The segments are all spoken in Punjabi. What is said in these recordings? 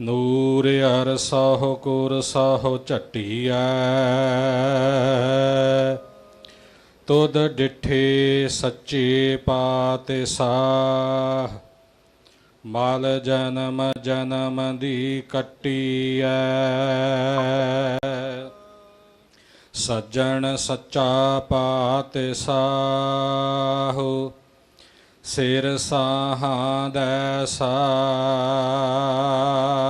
ਨੂਰ ਅਰ ਸਹੁ ਕੁਰ ਸਹੁ ਝਟੀਐ। ਤੁਧ ਡਿਠੇ ਸੱਚੇ ਪਾਤਸ਼ਾਹ। ਮਲ ਜਨਮ ਜਨਮ ਦੀ ਕੱਟੀਐ। ਸੱਜਣ ਸੱਚਾ ਪਾਤਸ਼ਾਹ। ਸਿਰ ਸਾਹਾਂ ਦੈ ਸਾਹ।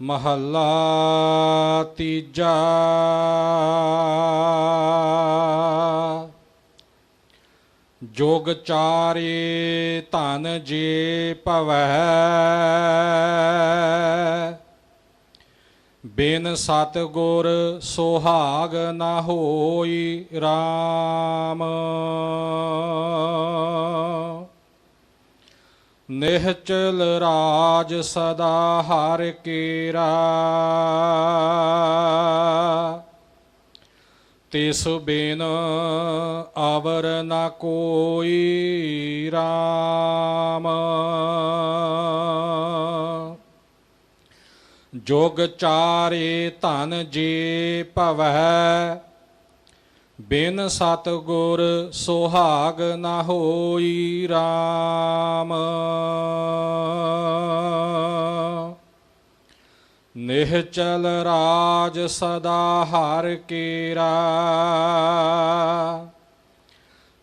ਮਹੱਲਾ ਤੀਜਾ। ਜੋਗ ਚਾਰੇ ਧਨ ਜੇ ਭਵੈ ਬਿਨ ਸਤ ਗੁਰ ਸੁਹਾਗ ਨਾ ਹੋਈ RAM ਨਿਹਚਲ ਰਾਜ ਸਦਾ ਹਰ ਕੇਰਾ। ਤਿਸ ਬਿਨ ਅਵਰ ਨ ਕੋਈ RAM ਜੋਗ ਚਾਰੇ ਧਨ ਜੇ ਭਵੈ ਬਿਨ ਸਤਗੁਰ ਸੁਹਾਗ ਨਾ ਹੋਈ RAM ਨਿਹਚਲ ਰਾਜ ਸਦਾ ਹਰ ਕੇਰਾ।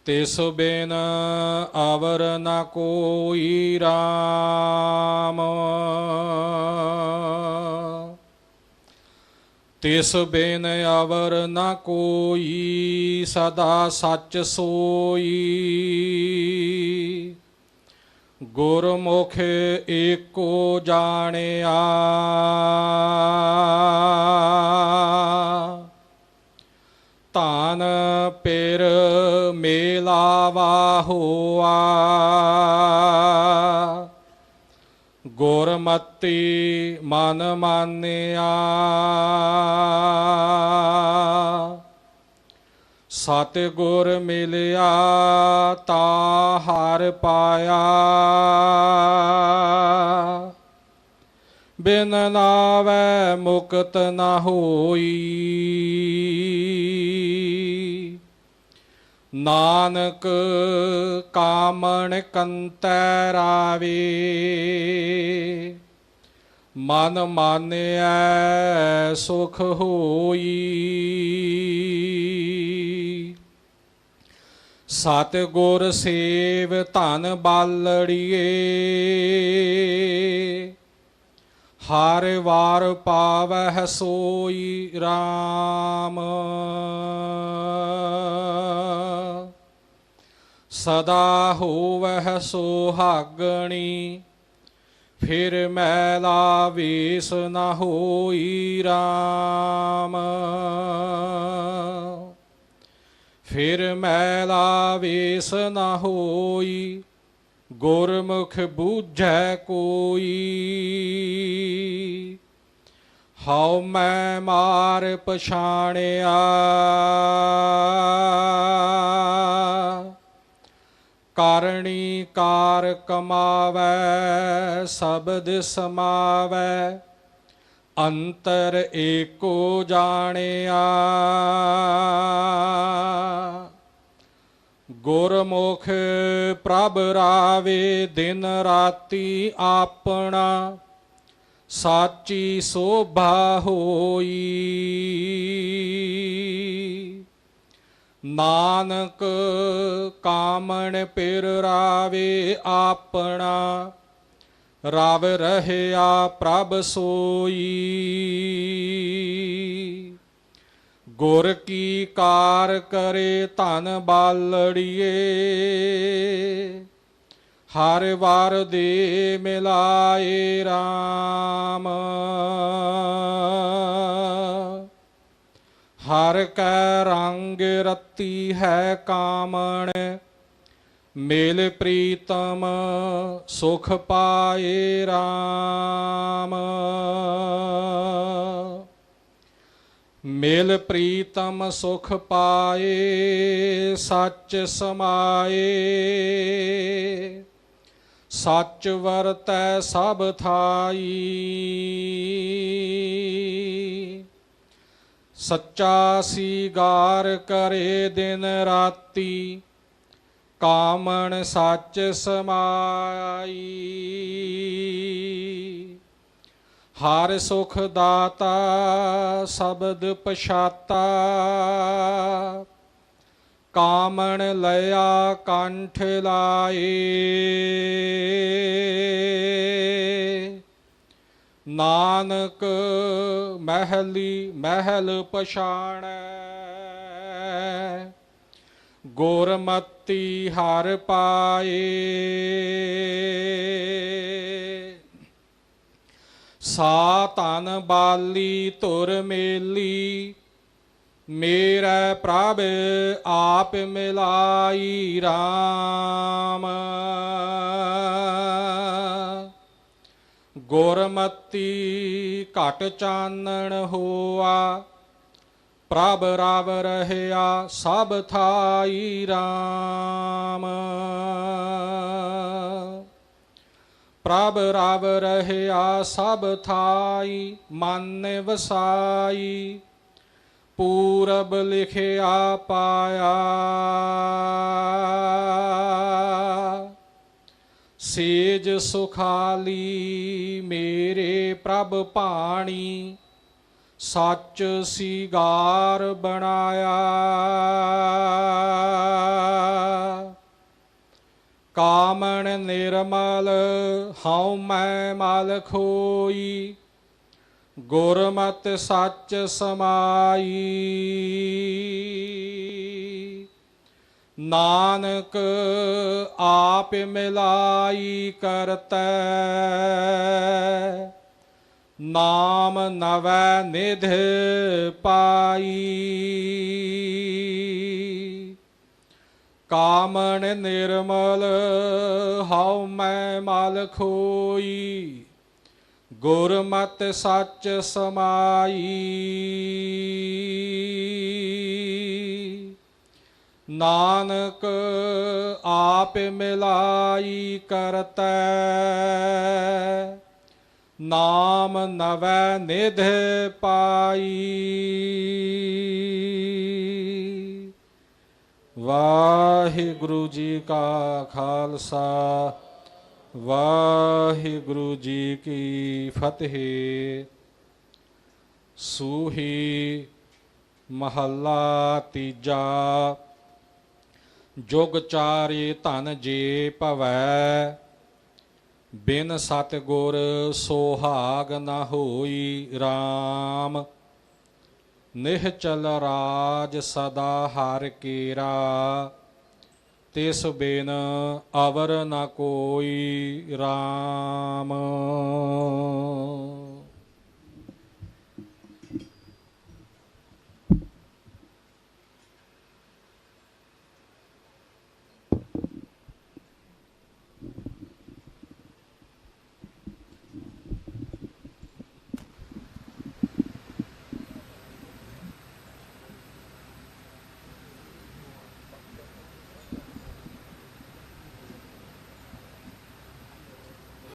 ਤਿਸ ਬਿਨ ਅਵਰ ਨ ਕੋਈ RAM ਤਿਸ ਬਿਨ ਅਵਰ ਨ ਕੋਈ ਸਦਾ ਸੱਚ ਸੋਈ। ਗੁਰਮੁਖ ਏਕੋ ਜਾਣਿਆ। ਮਤੀ ਮਨ ਮਾਨਿਆ ਸਤ ਗੁਰ ਮਿਲਿਆ ਤਾ ਹਰ ਪਾਇਆ ਬਿਨ ਨਾਵੈ ਮੁਕਤ ਨਾ ਹੋਈ ਨਾਨਕ ਕਾਮਣ ਕੰਤੈ ਰਾਵੇ। ਮਨ ਮਾਨਿਐ ਸੁਖ ਹੋਈ। ਸਤ ਗੁਰ ਸੇਵ ਧਨ ਬਾਲੜੀਏ। ਹਰ ਵਾਰ ਪਾਵਹਿ ਸੋਈ RAM ਸਦਾ ਹੋਵਹਿ ਸੁਹਾਗਣੀ, ਫਿਰ ਮੈਲਾ ਵੇਸ ਨਾ ਹੋਈ RAM ਫਿਰ ਮੈਲਾ ਵੇਸ ਨਾ ਹੋਈ, ਗੁਰਮੁਖ ਬੂਝੈ ਕੋਈ। ਹਉ ਮੈਂ ਮਾਰ ਪਛਾਣਿਆ ਕਰਣੀ ਕਾਰ ਕਮਾਵੈ, ਸ਼ਬਦ ਸਮਾਵੈ, ਅੰਤਰ ਏਕੋ ਜਾਣਿਆ। ਗੁਰਮੁਖ ਪ੍ਰਭ ਰਾਵੇ, ਦਿਨ ਰਾਤੀ ਆਪਣਾ, ਸਾਚੀ ਸੋਭਾ ਹੋਈ। ਨਾਨਕ ਕਾਮਣ ਪਿਰ ਰਾਵੇ ਆਪਣਾ, ਰਵ ਰਹਿਆ ਪ੍ਰਭ ਸੋਈ। ਗੁਰ ਕੀ ਕਾਰ ਕਰੇ ਧਨ ਬਾਲੜੀਏ, ਹਰ ਵਾਰ ਦੇ ਮਿਲਾਏ RAM ਹਰ ਕੈ ਰੰਗ ਰਤੀ ਹੈ ਕਾਮਣ, ਮੇਲ ਪ੍ਰੀਤਮ ਸੁਖ ਪਾਏ RAM ਮੇਲ ਪ੍ਰੀਤਮ ਸੁਖ ਪਾਏ, ਸੱਚ ਸਮਾਏ। ਸੱਚ ਵਰਤੈ ਸਭ ਥਾਈ। ਸੱਚਾ ਸੀਗਾਰ ਕਰੇ ਦਿਨ ਰਾਤੀ, ਕਾਮਣ ਸੱਚ ਸਮਾਈ। ਹਰ ਸੁਖ ਦਾਤਾ ਸ਼ਬਦ ਪਛਾਤਾ, ਕਾਮਣ ਲਿਆ ਕੰਠ ਲਾਏ। ਨਾਨਕ ਮਹਿਲੀ ਮਹਿਲ ਪਛਾਣੈ, ਗੁਰਮਤੀ ਹਰ ਪਾਏ। ਸਾ ਤਨ ਬਾਲੀ ਤੁਰ ਮੇਲੀ, ਮੇਰਾ ਪ੍ਰਭ ਆਪ ਮਿਲਾਈ RAM ਗੁਰਮਤੀ ਘਟ ਚਾਨਣ ਹੋਆ, ਪ੍ਰਭ ਰਾਵ ਰਹਿਆ ਸਭ ਥਾਈ RAM ਪ੍ਰਭ ਰਾਵ ਰਹਿਆ ਸਭ ਥਾਈ, ਮਨ ਵਸਾਈ, ਪੂਰਬ ਲਿਖਿਆ ਪਾਇਆ। ਸੇਜ ਸੁਖਾਲੀ ਮੇਰੇ ਪ੍ਰਭ ਪਾਣੀ ਸੱਚ ਸ਼ਿਗਾਰ ਬਣਾਇਆ। ਕਾਮਣ ਨਿਰਮਲ ਹਉ ਮੈਂ ਮਲ ਖੋਈ, ਗੁਰਮਤਿ ਸੱਚ ਸਮਾਈ। ਨਾਨਕ ਆਪ ਮਿਲਾਈ ਕਰਤੈ। ਨਾਮ ਨਵੈ ਨਿਧ ਪਾਈ। ਕਾਮਣ ਨਿਰਮਲ ਹਉ ਮੈਂ ਮਲ ਖੋਈ। ਗੁਰਮਤਿ ਸੱਚ ਸਮਾਈ। ਨਾਨਕ ਆਪ ਮਿਲਾਈ ਕਰਤੈ ਨਾਮ ਨਵੈ ਨਿਧ ਪਾਈ ਵਾਹਿਗੁਰੂ ਜੀ ਕਾ ਖਾਲਸਾ ਵਾਹਿਗੁਰੂ ਜੀ ਕੀ ਫਤਿਹ ਸੂਹੀ ਮਹੱਲਾ ਤੀਜਾ ਜੁਗ ਚਾਰੇ ਧਨ ਜੇ ਭਵੈ, ਬਿਨ ਸਤ ਗੁਰ ਸੋਹਾਗ ਨ ਹੋਈ RAM ਨਿਹਚਲ ਰਾਜ ਸਦਾ ਹਰ ਕੀਰਾ, ਤਿਸ ਬਿਨ ਅਵਰ ਨਾ ਕੋਈ RAM